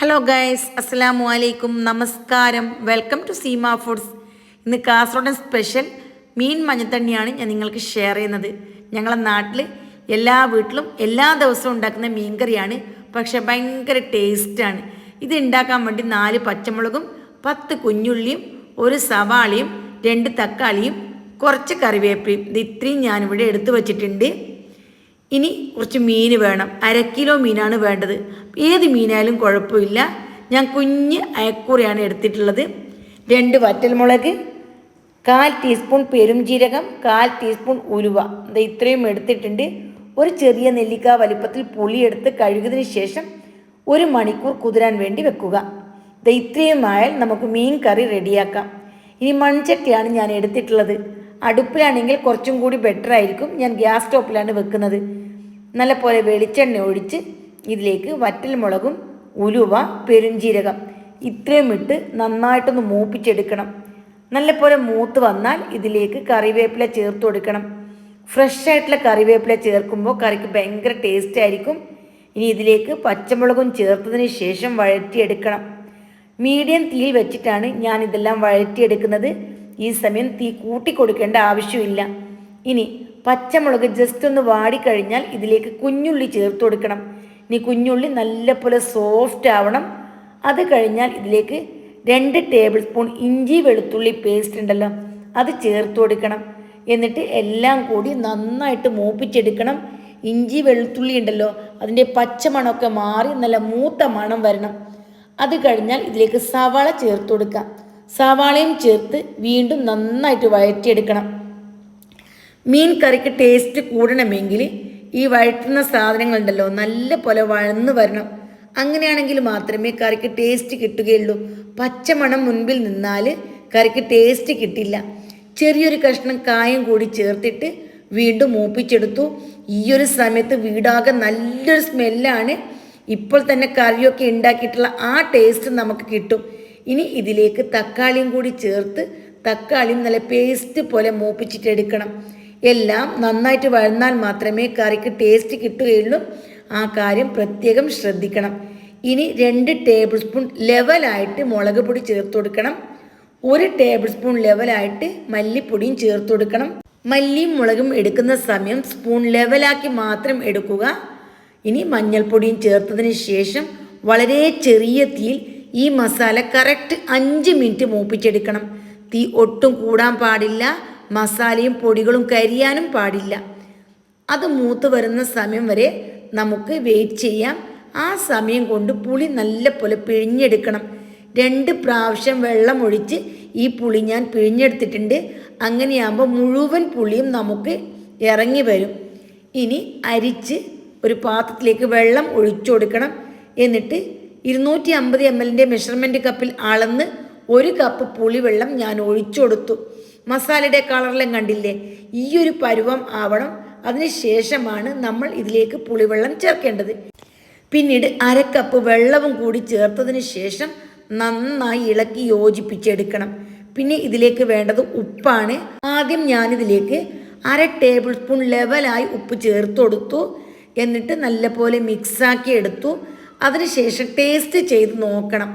Hello guys അസ്സലാമു അലൈക്കും നമസ്കാരം വെൽക്കം ടു സീമ ഫുഡ്സ് ഇന്ന് കാസർഗോഡൻ സ്പെഷ്യൽ മീൻ മഞ്ഞത്തണ്ണിയാണ് ഞാൻ നിങ്ങൾക്ക് ഷെയർ ചെയ്യുന്നത്. ഞങ്ങളുടെ നാട്ടിൽ എല്ലാ വീട്ടിലും എല്ലാ ദിവസവും ഉണ്ടാക്കുന്ന മീൻ കറിയാണ്. പക്ഷെ ഭയങ്കര ടേസ്റ്റാണ് ഇത് ഉണ്ടാക്കാൻ വേണ്ടി നാല് പച്ചമുളകും പത്ത് കുഞ്ഞുള്ളിയും ഒരു സവാളയും രണ്ട് തക്കാളിയും കുറച്ച് കറിവേപ്പിലയും. ഇത് ഇത്രയും ഞാനിവിടെ എടുത്തു വച്ചിട്ടുണ്ട്. ഇനി കുറച്ച് മീൻ വേണം. അര കിലോ മീനാണ് വേണ്ടത്. ഏത് മീനായാലും കുഴപ്പമില്ല. ഞാൻ കുഞ്ഞ് അയക്കൂറയാണ് എടുത്തിട്ടുള്ളത്. രണ്ട് വറ്റൽമുളക് കാൽ ടീസ്പൂൺ പെരുംജീരകം കാൽ ടീസ്പൂൺ ഉലുവ. ഇത് ഇത്രയും എടുത്തിട്ടുണ്ട്. ഒരു ചെറിയ നെല്ലിക്ക വലിപ്പത്തിൽ പുളിയെടുത്ത് കഴുകിയതിന് ശേഷം ഒരു മണിക്കൂർ കുതിരാൻ വേണ്ടി വെക്കുക. ഇത് ഇത്രയും ആയാൽ നമുക്ക് മീൻ കറി റെഡിയാക്കാം. ഇനി മൺചട്ടിയാണ് ഞാൻ എടുത്തിട്ടുള്ളത്. അടുപ്പിലാണെങ്കിൽ കുറച്ചും കൂടി ബെറ്റർ ആയിരിക്കും. ഞാൻ ഗ്യാസ് സ്റ്റോപ്പിലാണ് വെക്കുന്നത്. നല്ല പോലെ വെളിച്ചെണ്ണ ഒഴിച്ച് ഇതിലേക്ക് വറ്റൽമുളകും ഉലുവ പെരുംജീരകം ഇത്രയും ഇട്ട് നന്നായിട്ടൊന്ന് മൂപ്പിച്ചെടുക്കണം. നല്ലപോലെ മൂത്ത് വന്നാൽ ഇതിലേക്ക് കറിവേപ്പില ചേർത്ത് കൊടുക്കണം. ഫ്രഷ് ആയിട്ടുള്ള കറിവേപ്പില ചേർക്കുമ്പോൾ കറിക്ക് ഭയങ്കര ടേസ്റ്റ് ആയിരിക്കും. ഇനി ഇതിലേക്ക് പച്ചമുളകും ചേർത്തതിന് ശേഷം വഴറ്റിയെടുക്കണം. മീഡിയം തീയിൽ വെച്ചിട്ടാണ് ഞാൻ ഇതെല്ലാം വഴറ്റിയെടുക്കുന്നത്. ഈ സമയം തീ കൂട്ടി കൊടുക്കേണ്ട ആവശ്യമില്ല. ഇനി പച്ചമുളക് ജസ്റ്റ് ഒന്ന് വാടിക്കഴിഞ്ഞാൽ ഇതിലേക്ക് കുഞ്ഞുള്ളി ചേർത്ത് കൊടുക്കണം. ഇനി കുഞ്ഞുള്ളി നല്ലപോലെ സോഫ്റ്റ് ആവണം. അത് കഴിഞ്ഞാൽ ഇതിലേക്ക് രണ്ട് ടേബിൾ സ്പൂൺ ഇഞ്ചി വെളുത്തുള്ളി പേസ്റ്റ് ഉണ്ടല്ലോ അത് ചേർത്ത് കൊടുക്കണം. എന്നിട്ട് എല്ലാം കൂടി നന്നായിട്ട് മൂപ്പിച്ചെടുക്കണം. ഇഞ്ചി വെളുത്തുള്ളി ഉണ്ടല്ലോ അതിന്റെ പച്ചമണമൊക്കെ മാറി നല്ല മൂത്ത മണം വരണം. അത് കഴിഞ്ഞാൽ ഇതിലേക്ക് സവാള ചേർത്ത് കൊടുക്കാം. സവാളയും ചേർത്ത് വീണ്ടും നന്നായിട്ട് വഴറ്റിയെടുക്കണം. മീൻ കറിക്ക് ടേസ്റ്റ് കൂടണമെങ്കിൽ ഈ വഴറ്റുന്ന സാധനങ്ങളുണ്ടല്ലോ നല്ല പോലെ വഴന്ന് വരണം. അങ്ങനെയാണെങ്കിൽ മാത്രമേ കറിക്ക് ടേസ്റ്റ് കിട്ടുകയുള്ളൂ. പച്ചമണം മുൻപിൽ നിന്നാൽ കറിക്ക് ടേസ്റ്റ് കിട്ടില്ല. ചെറിയൊരു കഷ്ണം കായം കൂടി ചേർത്തിട്ട് വീണ്ടും മൂപ്പിച്ചെടുത്തു. ഈ ഒരു സമയത്ത് വീടാകെ നല്ലൊരു സ്മെല്ലാണ്. ഇപ്പോൾ തന്നെ കറിയൊക്കെ ഉണ്ടാക്കിയിട്ടുള്ള ആ ടേസ്റ്റ് നമുക്ക് കിട്ടും. ഇനി ഇതിലേക്ക് തക്കാളിയും കൂടി ചേർത്ത് തക്കാളിയും നല്ല പേസ്റ്റ് പോലെ മൂപ്പിച്ചിട്ടെടുക്കണം എല്ലാം നന്നായിട്ട് വഴന്നാൽ മാത്രമേ കറിക്ക് ടേസ്റ്റ് കിട്ടുകയുള്ളൂ. ആ കാര്യം പ്രത്യേകം ശ്രദ്ധിക്കണം. ഇനി രണ്ട് ടേബിൾ സ്പൂൺ ലെവലായിട്ട് മുളക് പൊടി ചേർത്ത് കൊടുക്കണം. ഒരു ടേബിൾ സ്പൂൺ ലെവലായിട്ട് മല്ലിപ്പൊടിയും ചേർത്ത് കൊടുക്കണം. മല്ലിയും മുളകും എടുക്കുന്ന സമയം സ്പൂൺ ലെവലാക്കി മാത്രം എടുക്കുക. ഇനി മഞ്ഞൾപ്പൊടിയും ചേർത്തതിന് ശേഷം വളരെ ചെറിയ തീയിൽ ഈ മസാല കറക്റ്റ് അഞ്ച് മിനിറ്റ് മൂപ്പിച്ചെടുക്കണം. തീ ഒട്ടും കൂടാൻ പാടില്ല. മസാലയും പൊടികളും കരിയാനും പാടില്ല. അത് മൂത്ത് വരുന്ന സമയം വരെ നമുക്ക് വെയിറ്റ് ചെയ്യാം. ആ സമയം കൊണ്ട് പുളി നല്ല പോലെ പിഴിഞ്ഞെടുക്കണം. രണ്ട് പ്രാവശ്യം വെള്ളം ഒഴിച്ച് ഈ പുളി ഞാൻ പിഴിഞ്ഞെടുത്തിട്ടുണ്ട്. അങ്ങനെയാകുമ്പോൾ മുഴുവൻ പുളിയും നമുക്ക് ഇറങ്ങി വരും. ഇനി അരിച്ച് ഒരു പാത്രത്തിലേക്ക് വെള്ളം ഒഴിച്ചു കൊടുക്കണം. എന്നിട്ട് ഇരുന്നൂറ്റി അമ്പത് എം എല്ലിന്റെ മെഷർമെന്റ് കപ്പിൽ അളന്ന് ഒരു കപ്പ് പുളിവെള്ളം ഞാൻ ഒഴിച്ചു കൊടുത്തു. മസാലയുടെ കളറെല്ലാം കണ്ടില്ലേ? ഈ ഒരു പരുവം ആവണം. അതിനുശേഷമാണ് നമ്മൾ ഇതിലേക്ക് പുളിവെള്ളം ചേർക്കേണ്ടത്. പിന്നീട് അരക്കപ്പ് കപ്പ് വെള്ളവും കൂടി ചേർത്തതിന് ശേഷം നന്നായി ഇളക്കി യോജിപ്പിച്ചെടുക്കണം. പിന്നെ ഇതിലേക്ക് വേണ്ടത് ഉപ്പാണ്. ആദ്യം ഞാനിതിലേക്ക് അര ടേബിൾ സ്പൂൺ ലെവലായി ഉപ്പ് ചേർത്ത് കൊടുത്തു. എന്നിട്ട് നല്ലപോലെ മിക്സാക്കി എടുത്തു. അതിനുശേഷം ടേസ്റ്റ് ചെയ്ത് നോക്കണം.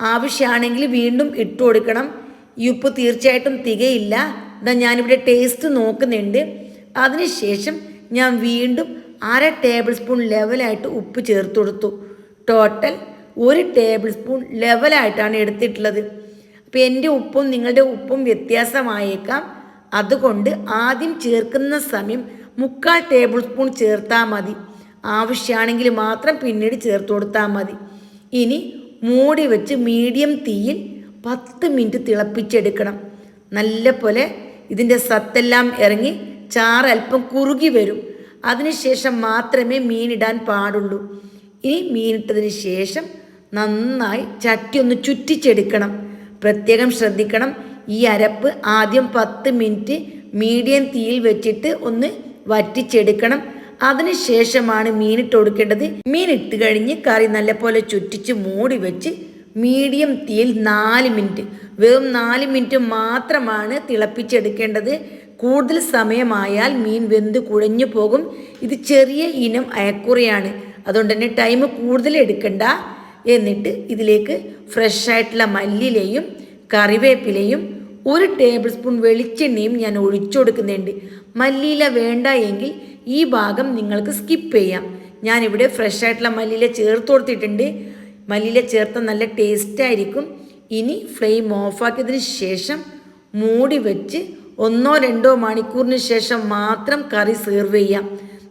ആവശ്യമാണെങ്കിൽ വീണ്ടും ഇട്ട് കൊടുക്കണം. ഈ ഉപ്പ് തീർച്ചയായിട്ടും തികയില്ല. ഇതാ ഞാനിവിടെ ടേസ്റ്റ് നോക്കുന്നുണ്ട്. അതിനുശേഷം ഞാൻ വീണ്ടും അര ടേബിൾ സ്പൂൺ ലെവലായിട്ട് ഉപ്പ് ചേർത്ത് കൊടുത്തു. ടോട്ടൽ ഒരു ടേബിൾ സ്പൂൺ ലെവലായിട്ടാണ് എടുത്തിട്ടുള്ളത്. അപ്പോൾ എന്റെ ഉപ്പും നിങ്ങളുടെ ഉപ്പും വ്യത്യാസമായേക്കാം. അതുകൊണ്ട് ആദ്യം ചേർക്കുന്ന സമയം മുക്കാൽ ടേബിൾ സ്പൂൺ ചേർത്താൽ മതി. ആവശ്യമാണെങ്കിൽ മാത്രം പിന്നീട് ചേർത്ത് കൊടുത്താൽ മതി. ഇനി മൂടി വെച്ച് മീഡിയം തീയിൽ പത്ത് മിനിറ്റ് തിളപ്പിച്ചെടുക്കണം. നല്ല പോലെ ഇതിന്റെ സത്തെല്ലാം ഇറങ്ങി ചാറ് അല്പം കുറുകി വരും. അതിനുശേഷം മാത്രമേ മീനിടാൻ പാടുള്ളൂ. ഇനി മീനിട്ടതിന് ശേഷം നന്നായി ചട്ടി ഒന്ന് ചുറ്റിച്ചെടുക്കണം. പ്രത്യേകം ശ്രദ്ധിക്കണം. ഈ അരപ്പ് ആദ്യം പത്ത് മിനിറ്റ് മീഡിയം തീയിൽ വെച്ചിട്ട് ഒന്ന് വറ്റിച്ചെടുക്കണം. അതിനുശേഷമാണ് മീനിട്ട് കൊടുക്കേണ്ടത്. മീനിട്ട് കഴിഞ്ഞ് കറി നല്ലപോലെ ചുറ്റിച്ച് മൂടി വെച്ച് മീഡിയം തീയിൽ നാല് മിനിറ്റ്. വെറും നാല് മിനിറ്റ് മാത്രമാണ് തിളപ്പിച്ചെടുക്കേണ്ടത്. കൂടുതൽ സമയമായാൽ മീൻ വെന്ത് കുഴഞ്ഞു പോകും. ഇത് ചെറിയ ഇനം അയക്കുറയാണ്. അതുകൊണ്ട് തന്നെ ടൈം കൂടുതൽ എടുക്കണ്ട. എന്നിട്ട് ഇതിലേക്ക് ഫ്രഷ് ആയിട്ടുള്ള മല്ലിയിലയും കറിവേപ്പിലയും ഒരു ടേബിൾ സ്പൂൺ വെളിച്ചെണ്ണയും ഞാൻ ഒഴിച്ചു കൊടുക്കുന്നുണ്ട്. മല്ലിയില വേണ്ട എങ്കിൽ ഈ ഭാഗം നിങ്ങൾക്ക് സ്കിപ്പ് ചെയ്യാം. ഞാനിവിടെ ഫ്രഷ് ആയിട്ടുള്ള മല്ലിയില ചേർത്ത് കൊടുത്തിട്ടുണ്ട്. മല്ലിയില ചേർത്ത നല്ല ടേസ്റ്റ് ആയിരിക്കും. ഇനി ഫ്ലെയിം ഓഫാക്കിയതിന് ശേഷം മൂടി വെച്ച് ഒന്നോ രണ്ടോ മണിക്കൂറിന് ശേഷം മാത്രം കറി സെർവ് ചെയ്യാം.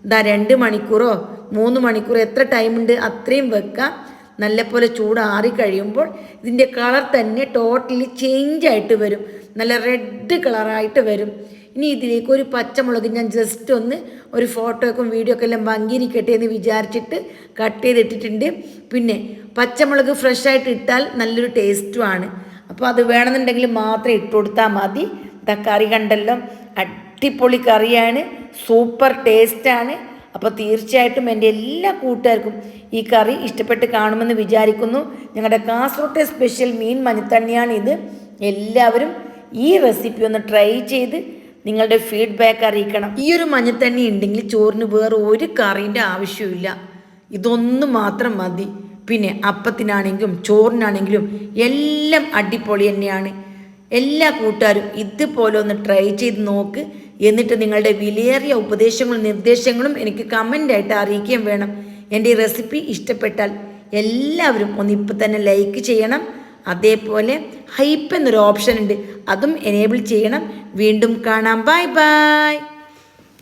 ഇതാ രണ്ട് മണിക്കൂറോ മൂന്ന് മണിക്കൂറോ എത്ര ടൈമുണ്ട് അത്രയും വെക്കാം. നല്ല പോലെ ചൂടാറി കഴിയുമ്പോൾ ഇതിന്റെ കളർ തന്നെ ടോട്ടലി ചേഞ്ച് ആയിട്ട് വരും. നല്ല റെഡ് കളറായിട്ട് വരും. ഇനി ഇതിലേക്ക് ഒരു പച്ചമുളക് ഞാൻ ജസ്റ്റ് ഒന്ന് ഒരു ഫോട്ടോക്കും വീഡിയോ ഒക്കെ എല്ലാം ഭംഗിയിരിക്കട്ടെ എന്ന് വിചാരിച്ചിട്ട് കട്ട് ചെയ്തിട്ടിട്ടുണ്ട്. പിന്നെ പച്ചമുളക് ഫ്രഷ് ആയിട്ട് ഇട്ടാൽ നല്ലൊരു ടേസ്റ്റുമാണ് അപ്പോൾ അത് വേണമെന്നുണ്ടെങ്കിൽ മാത്രം ഇട്ട് കൊടുത്താൽ മതി. കറി കണ്ടല്ലോ അടിപൊളി കറിയാണ് സൂപ്പർ ടേസ്റ്റാണ് അപ്പോൾ തീർച്ചയായിട്ടും എന്റെ എല്ലാ കൂട്ടുകാർക്കും ഈ കറി ഇഷ്ടപ്പെട്ട് കാണുമെന്ന് വിചാരിക്കുന്നു. ഞങ്ങളുടെ കാസർഗോട്ടെ സ്പെഷ്യൽ മീൻ മഞ്ഞത്തണ്ണിയാണ് ഇത് എല്ലാവരും ഈ റെസിപ്പി ഒന്ന് ട്രൈ ചെയ്ത് നിങ്ങളുടെ ഫീഡ്ബാക്ക് അറിയിക്കണം. ഈ ഒരു മഞ്ഞത്തണ്ണി ഉണ്ടെങ്കിൽ ചോറിന് വേറെ ഒരു കറിന്റെ ആവശ്യമില്ല ഇതൊന്ന് മാത്രം മതി. പിന്നെ അപ്പത്തിനാണെങ്കിലും ചോറിനാണെങ്കിലും എല്ലാം അടിപൊളി തന്നെയാണ്. എല്ലാ കൂട്ടുകാരും ഇതുപോലെ ഒന്ന് ട്രൈ ചെയ്ത് നോക്ക്. എന്നിട്ട് നിങ്ങളുടെ വിലയേറിയ ഉപദേശങ്ങളും നിർദ്ദേശങ്ങളും എനിക്ക് കമന്റായിട്ട് അറിയിക്കുകയും വേണം. എന്റെ ഈ റെസിപ്പി ഇഷ്ടപ്പെട്ടാൽ എല്ലാവരും ഒന്ന് ഇപ്പം തന്നെ ലൈക്ക് ചെയ്യണം. അതേപോലെ ഹൈപ്പ് എന്നൊരു ഓപ്ഷൻ ഉണ്ട്. അതും എനേബിൾ ചെയ്യണം. വീണ്ടും കാണാം. Bye bye